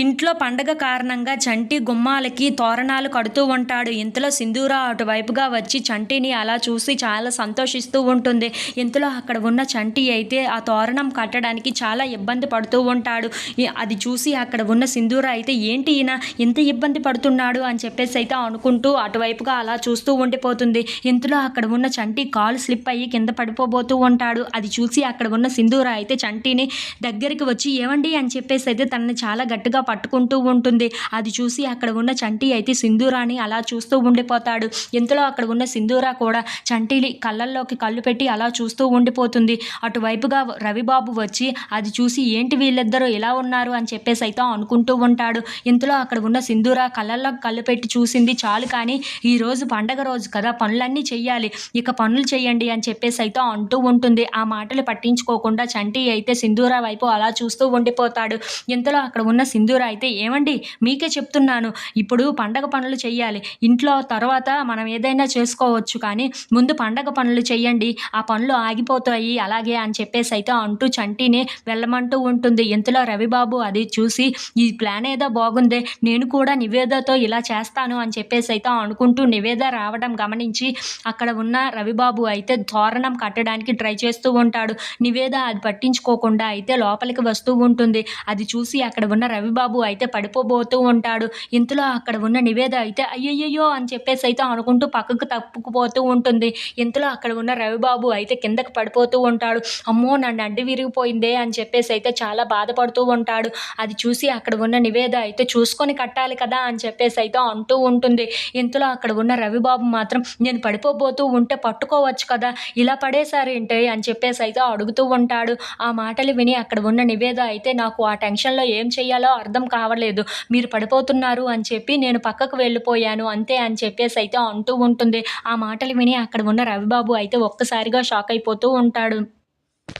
ఇంట్లో పండగ కారణంగా చంటి గుమ్మాలకి తోరణాలు కడుతూ ఉంటాడు. ఇంతలో సింధూర అటువైపుగా వచ్చి చంటిని అలా చూసి చాలా సంతోషిస్తూ ఉంటుంది. ఇంతలో అక్కడ ఉన్న చంటి అయితే ఆ తోరణం కట్టడానికి చాలా ఇబ్బంది పడుతూ ఉంటాడు. అది చూసి అక్కడ ఉన్న సింధూర అయితే ఏంటి ఈయన ఇంత ఇబ్బంది పడుతున్నాడు? అని చెప్పేసి అయితే అనుకుంటూ అటువైపుగా అలా చూస్తూ ఉండిపోతుంది. ఇంతలో అక్కడ ఉన్న చంటి కాలు స్లిప్ అయ్యి కింద పడిపోబోతూ ఉంటాడు. అది చూసి అక్కడ ఉన్న సింధూర అయితే చంటిని దగ్గరికి వచ్చి ఏమండి? అని చెప్పేసి అయితే తనని చాలా గట్టిగా పట్టుకుంటూ ఉంటుంది. అది చూసి అక్కడ ఉన్న చంటి అయితే సింధూరాని అలా చూస్తూ ఉండిపోతాడు. ఇంతలో అక్కడ ఉన్న సింధూరా కూడా చంటిని కళ్ళల్లోకి కళ్ళు పెట్టి అలా చూస్తూ ఉండిపోతుంది. అటువైపుగా రవిబాబు వచ్చి అది చూసి ఏంటి వీళ్ళిద్దరూ ఇలా ఉన్నారు అని చెప్పేసి అయితే అనుకుంటూ ఉంటాడు. ఇంతలో అక్కడ ఉన్న సింధూరా కళ్ళల్లో కళ్ళు పెట్టి చూసింది చాలు కానీ ఈరోజు పండగ రోజు కదా పనులన్నీ చెయ్యాలి. ఇక పనులు చేయండి అని చెప్పేసి అయితే అంటూ ఉంటుంది. ఆ మాటలు పట్టించుకోకుండా చంటి అయితే సింధూరా వైపు అలా చూస్తూ ఉండిపోతాడు. ఇంతలో అక్కడ ఉన్న సింధూర అయితే ఏమండి? మీకే చెప్తున్నాను. ఇప్పుడు పండగ పనులు చెయ్యాలి. ఇంట్లో తర్వాత మనం ఏదైనా చేసుకోవచ్చు కానీ ముందు పండగ పనులు చెయ్యండి. ఆ పనులు ఆగిపోతాయి. అలాగే అని చెప్పేసి అయితే అంటూ చంటిని వెళ్ళమంటూ ఉంటుంది. ఇంతలో రవిబాబు అది చూసి ఈ ప్లాన్ ఏదో బాగుందే. నేను కూడా నివేదతో ఇలా చేస్తాను అని చెప్పేసి అయితే అనుకుంటూ నివేద రావడం గమనించి అక్కడ ఉన్న రవిబాబు అయితే తోరణం కట్టడానికి ట్రై చేస్తూ ఉంటాడు. నివేద అది పట్టించుకోకుండా అయితే లోపలికి వస్తూ ఉంటుంది. అది చూసి అక్కడ ఉన్న రవిబాబు బాబు అయితే పడిపోబోతూ ఉంటాడు. ఇంతలో అక్కడ ఉన్న నివేద అయితే అయ్యయ్యో అని చెప్పేసి అయితే అనుకుంటూ పక్కకు తప్పుకుపోతూ ఉంటుంది. ఇంతలో అక్కడ ఉన్న రవిబాబు అయితే కిందకి పడిపోతూ ఉంటాడు. అమ్మో నన్ను అడ్డు విరిగిపోయిందే అని చెప్పేసి అయితే చాలా బాధపడుతూ ఉంటాడు. అది చూసి అక్కడ ఉన్న నివేద అయితే చూసుకొని కట్టాలి కదా అని చెప్పేసి అయితే అంటూ ఉంటుంది. ఇంతలో అక్కడ ఉన్న రవిబాబు మాత్రం నేను పడిపోబోతూ ఉంటే పట్టుకోవచ్చు కదా ఇలా పడేసారేంటి అని చెప్పేసి అయితే అడుగుతూ ఉంటాడు. ఆ మాటలు విని అక్కడ ఉన్న నివేద అయితే నాకు ఆ టెన్షన్లో ఏం చేయాలో అర్థం అర్థం కావలేదు. మీరు పడిపోతున్నారు అని చెప్పి నేను పక్కకు వెళ్ళిపోయాను. అంతే అని చెప్పేసి అయితే అంటూ ఉంటుంది. ఆ మాటలు విని అక్కడ ఉన్న రవిబాబు అయితే ఒక్కసారిగా షాక్ అయిపోతూ ఉంటాడు.